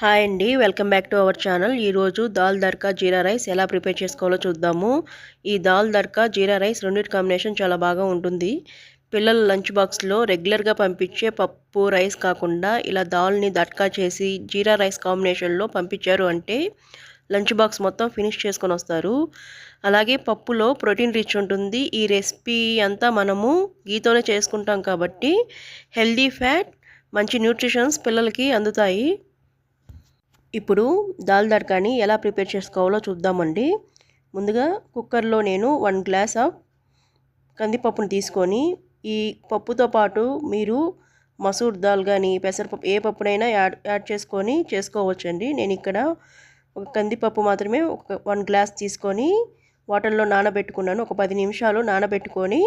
Hi అండి welcome back to our channel. ఈరోజు dal tadka jeera rice ఎలా ప్రిపేర్ చేసుకోవాలో చూద్దాము. ఈ దాల్ దర్కా జీరా రైస్ రెండింటి కాంబినేషన్ చాలా బాగా ఉంటుంది. పిల్లల లంచ్ బాక్స్లో రెగ్యులర్గా పంపించే పప్పు రైస్ కాకుండా ఇలా దాల్ని దట్కా చేసి జీరా రైస్ కాంబినేషన్లో పంపించారు అంటే లంచ్ బాక్స్ మొత్తం ఫినిష్ చేసుకొని వస్తారు. అలాగే పప్పులో ప్రోటీన్ రిచ్ ఉంటుంది. ఈ రెసిపీ అంతా మనము గీతోనే చేసుకుంటాం కాబట్టి హెల్దీ ఫ్యాట్ మంచి న్యూట్రిషన్స్ పిల్లలకి అందుతాయి. ఇప్పుడు దాల్ దడ్కాని ఎలా ప్రిపేర్ చేసుకోవాలో చూద్దామండి. ముందుగా కుక్కర్లో నేను వన్ గ్లాస్ ఆఫ్ కందిపప్పును తీసుకొని ఈ పప్పుతో పాటు మీరు మసూర్ దాల్ కానీ పెసరపప్పు ఏ పప్పునైనా యాడ్ యాడ్ చేసుకొని చేసుకోవచ్చండి. నేను ఇక్కడ ఒక కందిపప్పు మాత్రమే ఒక వన్ గ్లాస్ తీసుకొని వాటర్లో నానబెట్టుకున్నాను. ఒక పది నిమిషాలు నానబెట్టుకొని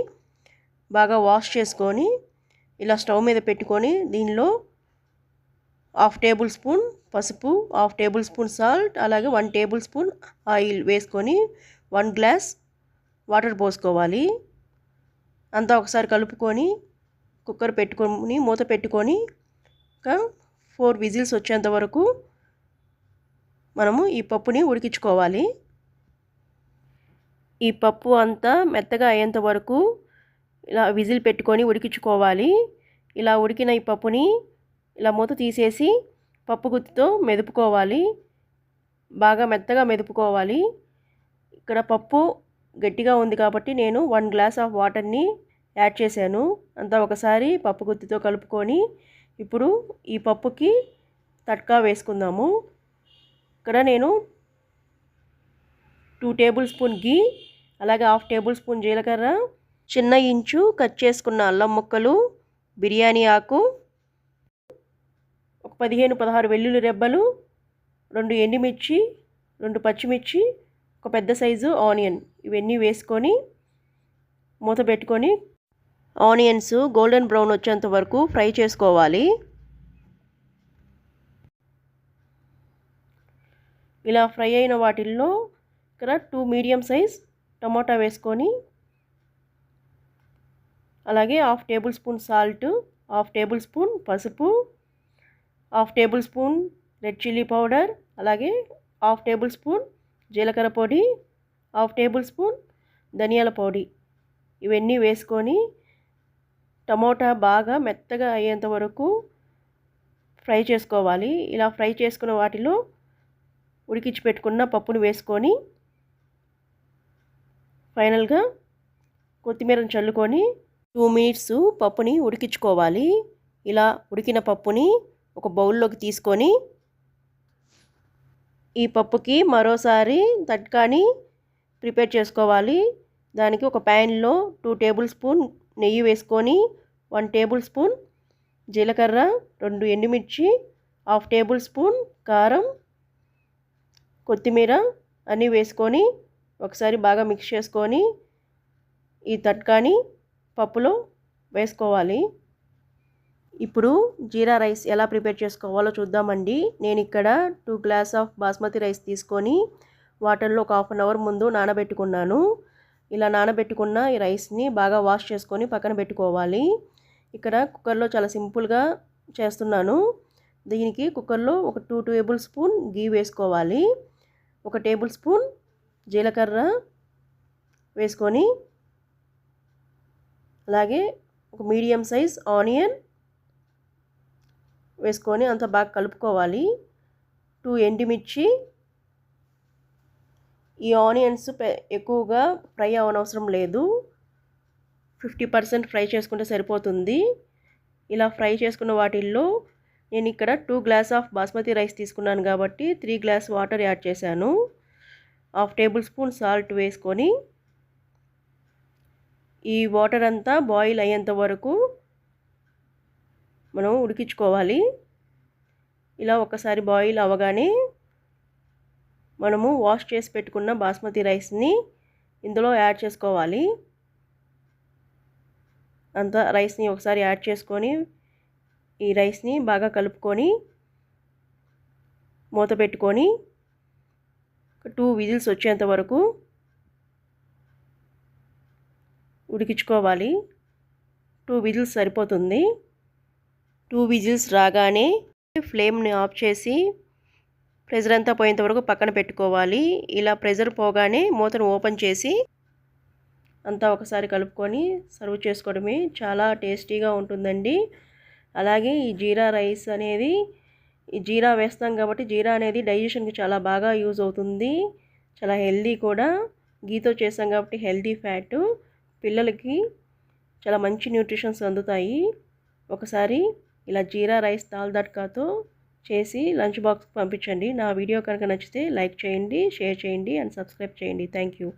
బాగా వాష్ చేసుకొని ఇలా స్టవ్ మీద పెట్టుకొని దీనిలో హాఫ్ టేబుల్ స్పూన్ పసుపు హాఫ్ టేబుల్ స్పూన్ సాల్ట్ అలాగే వన్ టేబుల్ స్పూన్ ఆయిల్ వేసుకొని వన్ గ్లాస్ వాటర్ పోసుకోవాలి. అంతా ఒకసారి కలుపుకొని కుక్కర్ పెట్టుకొని మూత పెట్టుకొని ఒక ఫోర్ విజిల్స్ వచ్చేంత వరకు మనము ఈ పప్పుని ఉడికించుకోవాలి. ఈ పప్పు అంతా మెత్తగా అయ్యేంత వరకు ఇలా విజిల్ పెట్టుకొని ఉడికించుకోవాలి. ఇలా ఉడికిన ఈ పప్పుని ఇలా మూత తీసేసి పప్పు గుత్తితో మెదుపుకోవాలి. బాగా మెత్తగా మెదుపుకోవాలి. ఇక్కడ పప్పు గట్టిగా ఉంది కాబట్టి నేను వన్ గ్లాస్ ఆఫ్ వాటర్ని యాడ్ చేశాను. అంతా ఒకసారి పప్పు గుత్తితో కలుపుకొని ఇప్పుడు ఈ పప్పుకి తట్కా వేసుకుందాము. ఇక్కడ నేను టూ టేబుల్ స్పూన్ గీ అలాగే హాఫ్ టేబుల్ స్పూన్ జీలకర్ర చిన్న ఇంచు కట్ చేసుకున్న అల్లం ముక్కలు బిర్యానీ ఆకు పదిహేను పదహారు వెల్లుల్లి రెబ్బలు రెండు ఎండుమిర్చి రెండు పచ్చిమిర్చి ఒక పెద్ద సైజు ఆనియన్. ఇవన్నీ వేసుకొని మూత పెట్టుకొని ఆనియన్స్ గోల్డెన్ బ్రౌన్ వచ్చేంత వరకు ఫ్రై చేసుకోవాలి. ఇలా ఫ్రై అయిన వాటిల్లో ఇక్కడ టూ మీడియం సైజ్ టమాటా వేసుకొని అలాగే half tablespoon salt half tablespoon పసుపు half tablespoon red chilli powder అలాగే హాఫ్ టేబుల్ స్పూన్ జీలకర్ర పొడి హాఫ్ టేబుల్ స్పూన్ ధనియాల పొడి. ఇవన్నీ వేసుకొని టమోటా బాగా మెత్తగా అయ్యేంత వరకు ఫ్రై చేసుకోవాలి. ఇలా ఫ్రై చేసుకున్న వాటిలో ఉడికించి పెట్టుకున్న పప్పును వేసుకొని ఫైనల్గా కొత్తిమీరను చల్లుకొని టూ మినిట్స్ పప్పుని ఉడికించుకోవాలి. ఇలా ఉడికిన పప్పుని ఒక బౌల్లోకి తీసుకొని ఈ పప్పుకి మరోసారి తట్కాని ప్రిపేర్ చేసుకోవాలి. దానికి ఒక ప్యాన్లో టూ టేబుల్ స్పూన్ నెయ్యి వేసుకొని వన్ టేబుల్ స్పూన్ జీలకర్ర రెండు ఎండుమిర్చి హాఫ్ టేబుల్ స్పూన్ కారం కొత్తిమీర అన్నీ వేసుకొని ఒకసారి బాగా మిక్స్ చేసుకొని ఈ తట్కాని పప్పులో వేసుకోవాలి. ఇప్పుడు జీరా రైస్ ఎలా ప్రిపేర్ చేసుకోవాలో చూద్దామండి. నేను ఇక్కడ two glass of basmati rice తీసుకొని వాటర్లో ఒక హాఫ్ అన్ అవర్ ముందు నానబెట్టుకున్నాను. ఇలా నానబెట్టుకున్న ఈ రైస్ని బాగా వాష్ చేసుకొని పక్కన పెట్టుకోవాలి. ఇక్కడ కుక్కర్లో చాలా సింపుల్గా చేస్తున్నాను. దీనికి కుక్కర్లో ఒక టూ టేబుల్ స్పూన్ గీ వేసుకోవాలి. ఒక టేబుల్ స్పూన్ జీలకర్ర వేసుకొని అలాగే ఒక మీడియం సైజ్ ఆనియన్ వేసుకొని అంత బాగా కలుపుకోవాలి. టూ ఎండుమిర్చి ఈ ఆనియన్స్ ఎక్కువగా ఫ్రై అవనవసరం లేదు. ఫిఫ్టీ పర్సెంట్ ఫ్రై చేసుకుంటే సరిపోతుంది. ఇలా ఫ్రై చేసుకున్న వాటిల్లో నేను ఇక్కడ two glass of basmati rice తీసుకున్నాను కాబట్టి త్రీ గ్లాస్ వాటర్ యాడ్ చేశాను. హాఫ్ టేబుల్ స్పూన్ సాల్ట్ వేసుకొని ఈ వాటర్ అంతా బాయిల్ అయ్యేంత వరకు మనం ఉడికించుకోవాలి. ఇలా ఒకసారి బాయిల్ అవ్వగానే మనము వాష్ చేసి పెట్టుకున్న బాస్మతి రైస్ని ఇందులో యాడ్ చేసుకోవాలి. అంత రైస్ని ఒకసారి యాడ్ చేసుకొని ఈ రైస్ని బాగా కలుపుకొని మూత పెట్టుకొని టూ విజిల్స్ వచ్చేంత వరకు ఉడికించుకోవాలి. టూ విజిల్స్ సరిపోతుంది. టూ విజిల్స్ రాగానే ఫ్లేమ్ని ఆఫ్ చేసి ప్రెజర్ అంతా పోయేంత వరకు పక్కన పెట్టుకోవాలి. ఇలా ప్రెజర్ పోగానే మూతను ఓపెన్ చేసి అంతా ఒకసారి కలుపుకొని సర్వ్ చేసుకోవడమే చాలా టేస్టీగా ఉంటుందండి. అలాగే ఈ జీరా రైస్ అనేది ఈ జీరా వేస్తాం కాబట్టి జీరా అనేది డైజెషన్కి చాలా బాగా యూజ్ అవుతుంది. చాలా హెల్దీ కూడా. గీతో చేస్తాం కాబట్టి హెల్దీ ఫ్యాట్. పిల్లలకి చాలా మంచి న్యూట్రిషన్స్ అందుతాయి. ఒకసారి ఇలా జీరా రైస్ దాల్ దట్కాతో చేసి లంచ్ బాక్స్కి పంపించండి. నా వీడియో కనుక నచ్చితే లైక్ చేయండి షేర్ చేయండి అండ్ సబ్స్క్రైబ్ చేయండి. Thank you